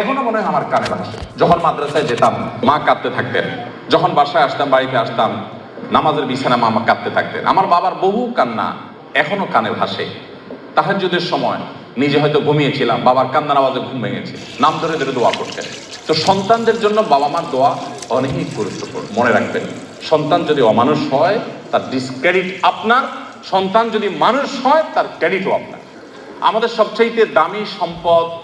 এখনও মনে হয় আমার কানে ভাসে যখন মাদ্রাসায় যেতাম, মা কাঁদতে থাকতেন। যখন বাসায় আসতাম, বাড়িতে আসতাম, নামাজের বিছানা মা আমার কাঁদতে থাকতেন। আমার বাবার বহু কান্না এখনও কানে ভাসে। তাহাজ্জুদের সময় নিজে হয়তো ঘুমিয়েছিলাম, বাবার কান্নার আওয়াজে ঘুম ভেঙেছে। নাম ধরে ধরে দোয়া করতেন। তো সন্তানদের জন্য বাবা মার দোয়া অনেক গুরুত্বপূর্ণ। মনে রাখবেন, সন্তান যদি অমানুষ হয়, তার ডিসক্রেডিট আপনার। সন্তান যদি মানুষ হয়, তার ক্রেডিটও আপনার। আমাদের সবচাইতে দামি সম্পদ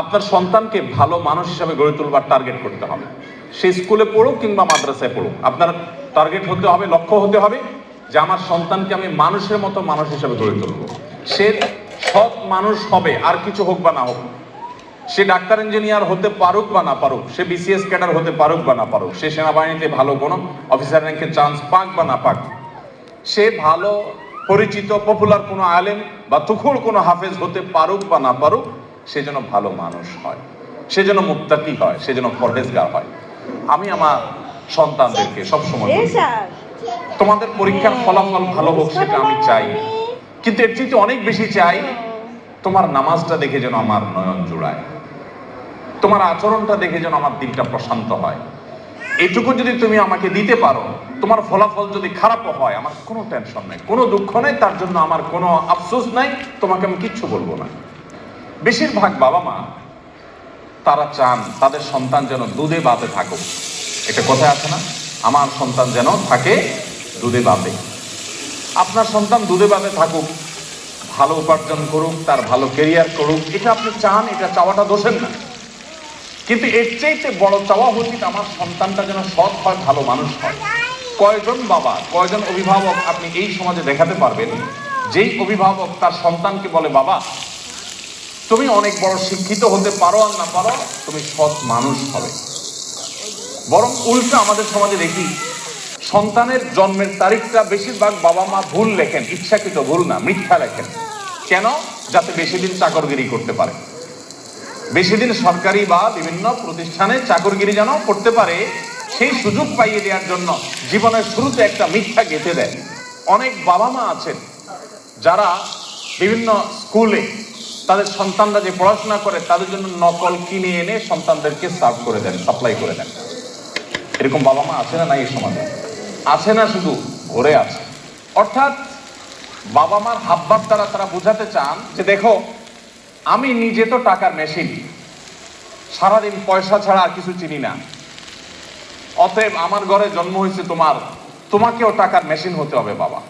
আপনার সন্তানকে ভালো মানুষ হিসাবে গড়ে তুলবার টার্গেট করতে হবে। সে স্কুলে পড়ুক কিংবা মাদ্রাসায় পড়ুক। আপনার টার্গেট হতে হবে, লক্ষ্য হতে হবে যে আমার সন্তানকে আমি মানুষের মতো মানুষ হিসাবে গড়ে তুলব। সে সৎ মানুষ হবে, আর কিছু হোক বা না হোক। সে ডাক্তার ইঞ্জিনিয়ার হতে পারুক বা না পারুক, সে বিসিএস ক্যাডার হতে পারুক বা না পারুক, সে সেনাবাহিনীতে ভালো কোনো অফিসার র্যাঙ্কে চান্স পাক বা না পাক। সে ভালো, পরিচিত পপুলার কোনো আলেম বা তুখুর কোনো হাফেজ হতে পারুক বা না পারুক সে যেন ভালো মানুষ হয় সে যেন মুত্তাকি হয় সে যেন পরহেজগার হয়। আমি আমার সন্তানদেরকে সবসময় তোমাদের পরীক্ষার ফলাফল ভালো হোক সেটা আমি চাই। কিন্তু এর চেয়ে অনেক বেশি চাই তোমার নামাজটা দেখে যেন আমার নয়ন জোড়ায়। তোমার আচরণটা দেখে যেন আমার দিনটা প্রশান্ত হয়। এইটুকু যদি তুমি আমাকে দিতে পারো তোমার ফলাফল যদি খারাপও হয় আমার কোনো টেনশন নাই কোনো দুঃখ নেই তার জন্য আমার কোনো আফসোস নাই তোমাকে আমি কিচ্ছু বলব না। বেশিরভাগ বাবা মা, তারা চান তাদের সন্তান যেন দুধে বাতে থাকুক। এটা কোথায় আছে না? আমার সন্তান যেন থাকে দুধে বাতে আপনার সন্তান দুধে বাতে থাকুক, ভালো উপার্জন করুক, তার ভালো কেরিয়ার করুক, এটা আপনি চান, এটা চাওয়াটা দোষের না। কিন্তু এর চাইতে বড় চাওয়া উচিত আমার সন্তানটা যেন সৎ হয়, ভালো মানুষ হয়। কয়জন বাবা, কয়জন অভিভাবক আপনি এই সমাজে দেখাতে পারবেন, যেই অভিভাবক তার সন্তানকে বলে, বাবা তুমি অনেক বড় শিক্ষিত হতে পারো আর না পারো, তুমি সৎ মানুষ হবে। বরং উল্টো আমাদের সমাজে দেখি, সন্তানের জন্মের তারিখটা বেশিরভাগ বাবা মা ভুল লেখেন, ইচ্ছাকৃত, ভুল না, মিথ্যা লেখেন। কেন? যাতে বেশি দিন চাকরগিরি করতে পারে। বেশি দিন সরকারি বা বিভিন্ন প্রতিষ্ঠানে চাকরগিরি যেন করতে পারে, সেই সুযোগ পাইয়ে দেওয়ার জন্য জীবনের শুরুতে একটা মিথ্যা গেঁথে দেয়। অনেক বাবা মা আছেন যারা বিভিন্ন স্কুলে তাদের সন্তানরা যে পড়াশোনা করে, তাদের জন্য নকল কিনে এনে সন্তানদেরকে সার্ভ করে দেন সাপ্লাই করে দেন। এরকম বাবা মা আছে না নাই এই সমাজে? আছে না শুধু, ঘরে আছে। অর্থাৎ বাবা মার হাবভাব দ্বারা তারা বোঝাতে চান যে দেখো, আমি নিজে তো টাকার মেশিন সারাদিন পয়সা ছাড়া আর কিছু চিনি না। অতএব আমার ঘরে জন্ম হয়েছে তোমার, তোমাকেও টাকার মেশিন হতে হবে বাবা।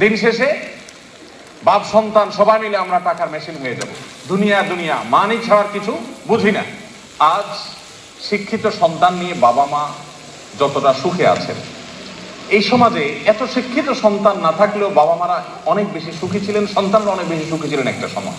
দিন শেষে বাপ সন্তান সবাই মিলে আমরা টাকার মেশিন হয়ে যাব। দুনিয়া দুনিয়া, মানি ছাড়ার কিছু বুঝি না। আজ শিক্ষিত সন্তান নিয়ে বাবা মা যতটা সুখে আছেন, এই সমাজে এত শিক্ষিত সন্তান না থাকলেও বাবা মারা অনেক বেশি সুখী ছিলেন, সন্তানরা অনেক বেশি সুখী ছিলেন একটা সময়।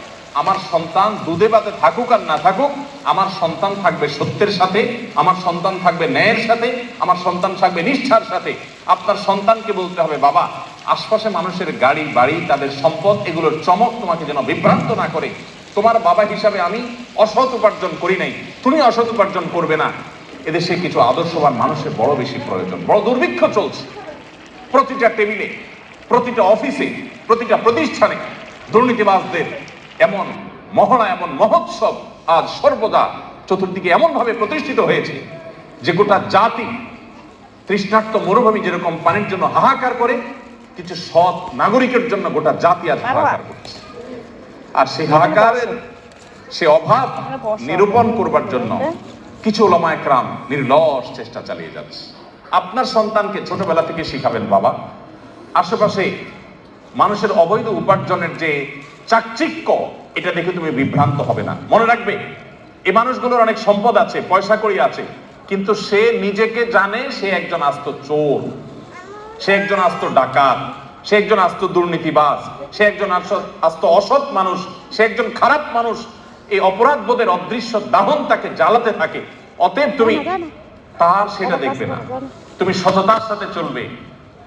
আমার সন্তান দুধে বাতে থাকুক আর না থাকুক, আমার সন্তান থাকবে সত্যের সাথে, আমার সন্তান থাকবে ন্যায়ের সাথে, আমার সন্তান থাকবে নিষ্ঠার সাথে। আপনার সন্তানকে বলতে হবে, বাবা, আশপাশে মানুষের গাড়ি, বাড়ি, তাদের সম্পদ, এগুলোর চমক তোমাকে যেন বিভ্রান্ত না করে। তোমার বাবা হিসাবে আমি অসৎ উপার্জন করি নাই। তুমি অসৎ উপার্জন করবে না। এদেশে কিছু আদর্শবান মানুষের বড় বেশি প্রয়োজন, বড় দুর্ভিক্ষ চলছে। প্রতিটা টেবিলে, প্রতিটা অফিসে, প্রতিটা প্রতিষ্ঠানে দুর্নীতিবাজদের এমন মহড়া এমন মহোৎসব আজ সর্বদা চতুর্দিকে এমন ভাবে প্রতিষ্ঠিত হয়েছে যে গোটা জাতি তৃষ্ণার্ত মরুভূমি যেরকম পানির জন্য হাহাকার করে কিছু সৎ নাগরিকের জন্য গোটা জাতি আজ হাহাকার করছে। আর সেই হাহাকারের সে অভাব নিরূপণ করবার জন্য কিছু ওলামা একরাম নির্লস চেষ্টা চালিয়ে যাচ্ছে। আপনার সন্তানকে ছোটবেলা থেকে শিখাবেন বাবা। আশেপাশে মানুষের অবৈধ উপার্জনের যে চাকচিক্য এটা দেখে তুমি বিভ্রান্ত হবে না। মনে রাখবে এই মানুষগুলোর অনেক সম্পদ আছে পয়সা করি আছে কিন্তু সে নিজেকে জানে সে একজন আস্ত চোর সে একজন আস্ত ডাকাত সে একজন আস্ত দুর্নীতিবাজ সে একজন আস্ত- অসৎ মানুষ সে একজন খারাপ মানুষ। এই অপরাধ বোধের অদৃশ্য দাহন তাকে জ্বালাতে থাকে। অতএব তুমি তার সেটা দেখবে না। তুমি সততার সাথে চলবে।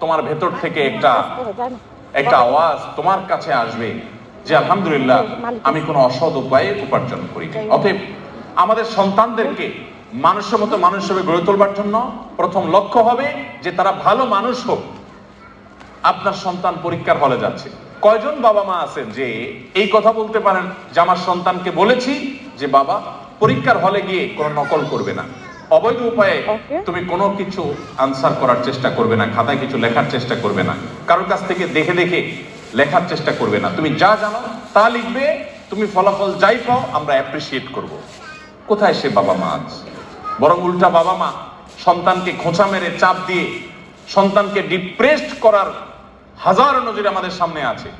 তোমার ভেতর থেকে একটা একটা আওয়াজ তোমার কাছে আসবে। যে আলহামদুলিল্লাহ আমি কোনো অসৎ উপায়ে উপার্জন করি অতএব আমাদের সন্তানদেরকে মানুষের মতো মানুষ হিসেবে গড়ে তোলবার জন্য প্রথম লক্ষ্য হবে যে তারা ভালো মানুষ হোক। আপনার সন্তান পরীক্ষার হলে যাচ্ছে। কয়জন বাবা মা আছেন যে এই কথা বলতে পারেন যে আমার সন্তানকে বলেছি যে বাবা পরীক্ষার হলে গিয়ে কোনো নকল করবে না। অবৈধ উপায়ে তুমি কোনো কিছু আনসার করার চেষ্টা করবে না খাতায় কিছু লেখার চেষ্টা করবে না। কারোর কাছ থেকে দেখে দেখে লেখার চেষ্টা করবে না। তুমি যা জানো তা লিখবে তুমি ফলাফল যাই পাও আমরা অ্যাপ্রিসিয়েট করব। কোথায় সে বাবা মা আজ বরং উল্টা বাবা মা সন্তানকে খোঁচা মেরে চাপ দিয়ে সন্তানকে ডিপ্রেসড করার হাজার নজির আমাদের সামনে আছে।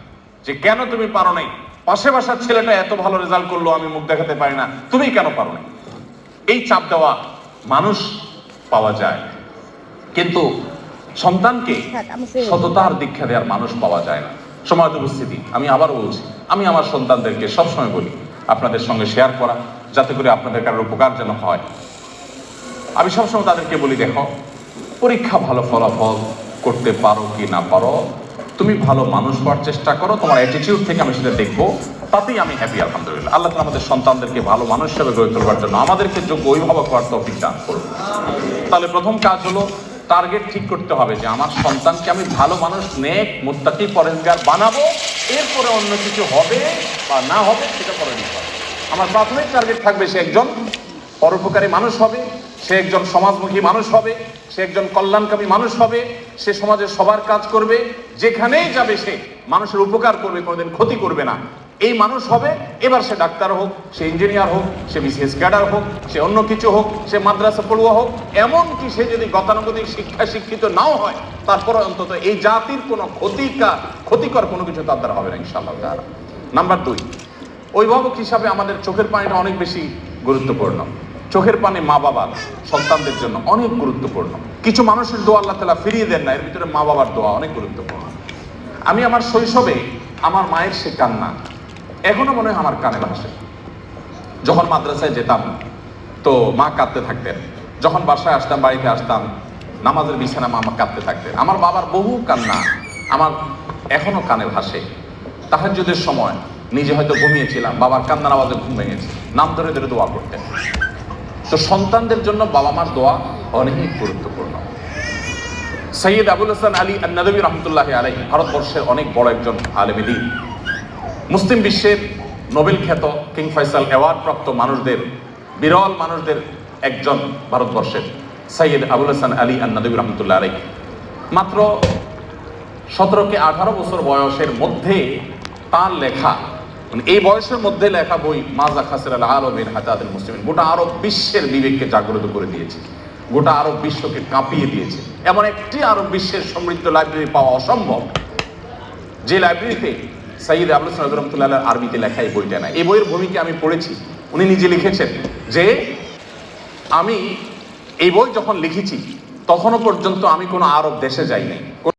যে কেন তুমি পারো নাই? পাশে বাসার ছেলেটা এত ভালো রেজাল্ট করল আমি মুখ দেখাতে পারি না। তুমি কেন পারো নাই? এই চাপ দেওয়া মানুষ পাওয়া যায়। কিন্তু সন্তানকে থাক, সততার দীক্ষা দেওয়ার মানুষ পাওয়া যায় না। সময় উপস্থিতি, আমি আবার বলছি, আমি আমার সন্তানদেরকে সবসময় বলি, আপনাদের সঙ্গে শেয়ার করা, যাতে করে আপনাদের কারোর উপকার যেন হয়। আমি সবসময় তাদেরকে বলি, দেখো, পরীক্ষা ভালো ফলাফল করতে পারো কি না পারো? তুমি ভালো মানুষ হওয়ার চেষ্টা করো, তোমার অ্যাটিটিউড থেকে আমি সেটা দেখব, তাতেই আমি হ্যাপি আলহামদুলিল্লাহ। আল্লাহ তাআলা আমাদের সন্তানদেরকে ভালো মানুষ হিসেবে গড়ে তোলবার জন্য আমাদেরকে যোগ্য অভিভাবক হওয়ার তৌফিক দান করুন। তাহলে প্রথম কাজ হলো টার্গেট ঠিক করতে হবে যে আমার সন্তানকে আমি ভালো মানুষ, নেক, মুত্তাকি পরেজগার বানাবো, এরপরে অন্য কিছু হবে বা না হবে সেটা পরে নিতে হবে। আমার প্রাথমিক টার্গেট থাকবে সে একজন পরোপকারী মানুষ হবে, সে একজন সমাজমুখী মানুষ হবে, সে একজন কল্যাণকামী মানুষ হবে, সে সমাজে সবার কাজ করবে, যেখানেই যাবে সে মানুষের উপকার করবে, কোনোদিন ক্ষতি করবে না। এই মানুষ হবে, এবার সে ডাক্তার হোক, সে ইঞ্জিনিয়ার হোক, সে বিসিএস ক্যাডার হোক, সে অন্য কিছু হোক, সে মাদ্রাসা পড়ুয়া হোক, এমনকি সে যদি গতানুগতিক শিক্ষা শিক্ষিত নাও হয় তারপরে অন্তত এই জাতির কোনো ক্ষতিকার ক্ষতিকর কোনো কিছু তার দ্বারা হবে না, ইনশাআল্লাহ তাআলা। নাম্বার দুই, অভিভাবক হিসাবে আমাদের চোখের পানিটা অনেক বেশি গুরুত্বপূর্ণ। চোখের পানি মা বাবার, সন্তানদের জন্য অনেক গুরুত্বপূর্ণ। কিছু মানুষের দোয়া আল্লাহ তালা ফিরিয়ে দেন না, এর ভিতরে মা বাবার দোয়া অনেক গুরুত্বপূর্ণ। আমি আমার শৈশবে আমার মায়ের সে কান্না এখনও মনে হয় আমার কানে ভাসে যখন মাদ্রাসায় যেতাম, তো মা কাঁদতে থাকতেন। যখন বাসায় আসতাম, বাড়িতে আসতাম, নামাজের বিছানা মা আমার কাঁদতে থাকতেন। আমার বাবার বহু কান্না, আমার এখনও কানে ভাসে। তাহাজ্জুদের সময় নিজে হয়তো ঘুমিয়েছিলাম, বাবার কান্নার আওয়াজে ঘুম ভেঙেছে। নাম ধরে ধরে দোয়া করতেন। তো সন্তানদের জন্য বাবা মার দোয়া অনেক গুরুত্বপূর্ণ। সৈয়দ আবুল হাসান আলী নদী রহমতুল্লাহ আলাই ভারতবর্ষের অনেক বড় একজন আলেমেদি মুসলিম বিশ্বের নোবেল খ্যাত কিং ফয়সাল অ্যাওয়ার্ড প্রাপ্ত মানুষদের, বিরল মানুষদের একজন ভারতবর্ষের সৈয়দ আবুল হাসান আলী নদী রহমতুল্লাহ আলাই মাত্র সতেরোকে আঠারো বছর বয়সের মধ্যে তার লেখা মানে এই বয়সের মধ্যে লেখা বই মাজা খাসির আল আলমের হাজাদের মুসলিম গোটা আরব বিশ্বের বিবেককে জাগ্রত করে দিয়েছে, গোটা আরব বিশ্বকে কাঁপিয়ে দিয়েছে। এমন একটি আরব বিশ্বের সমৃদ্ধ লাইব্রেরি পাওয়া অসম্ভব, যে লাইব্রেরিতে সাইদ আবুল সাদ রহমতুল্লাহ আরবিতে লেখা এই বইটা না এই বইয়ের ভূমিকা আমি পড়েছি, উনি নিজে লিখেছেন যে, আমি এই বই যখন লিখেছি, তখনও পর্যন্ত আমি কোনো আরব দেশে যাই নাই।